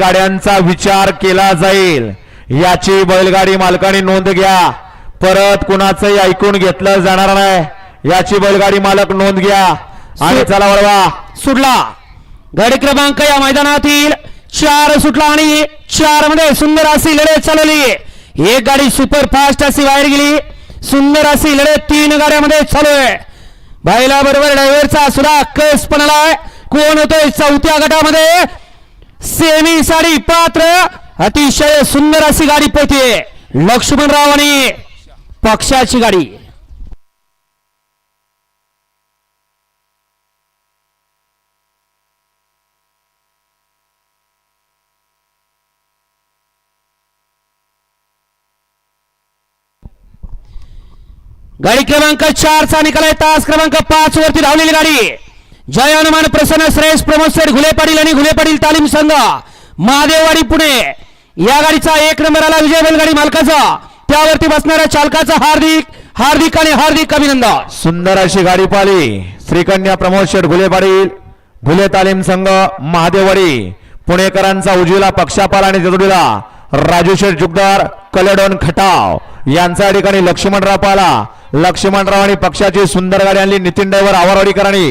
गाड्यांचा विचार केला जाईल. याची बैलगाडी मालकाने नोंद घ्या. परत कुणाचंही ऐकून घेतलं जाणार नाही. याची बैलगाडी मालक नोंद घ्या. आणि चला वळवा. सुटला. गाडी क्रमांक या मैदानातील चार सुटला आणि चारमध्ये सुंदर अशी लढत चालवली एक गाडी सुपर फास्ट अशी बाहेर गेली. सुंदर अशी लढत तीन गाड्यामध्ये चालू आहे. बाईला बरोबर ड्रायव्हरचा सुद्धा कस पण आलाय कोण होतोय चौथ्या गटामध्ये? सेमी साडी पात्र अतिशय सुंदर अशी गाडी पोहते लक्ष्मणराव आणि पक्षाची गाडी. गाडी क्रमांक चार चा निकाल आहे. तास क्रमांक पाच वरती धावलेली गाडी. जय हनुमान प्रसन्न श्रेयस प्रमोद घुले पाटील आणि घुले पाटील तालीम संघ. महादेववाडी पुणे. या गाडीचा एक नंबर आला विजय बैलगाडी मालकाचा. त्यावरती बसणाऱ्या चालकाचा हार्दिक हार्दिक आणि हार्दिक अभिनंदन. सुंदर अशी गाडी पाली श्रीकन्या प्रमोद शेठ घुले पाटील घुले तालीम संघ महादेववाडी. पुणेकरांचा उजवीला पक्षापाल आणि जजुडीला राजू शेठ जुगदार कलेडोन खटाव. यांच्या ठिकाणी लक्ष्मणराव पाला लक्ष्मणराव आणि पक्षाची सुंदर गाडी आणली. नितीन डायव्हर आवारवाडीकरांनी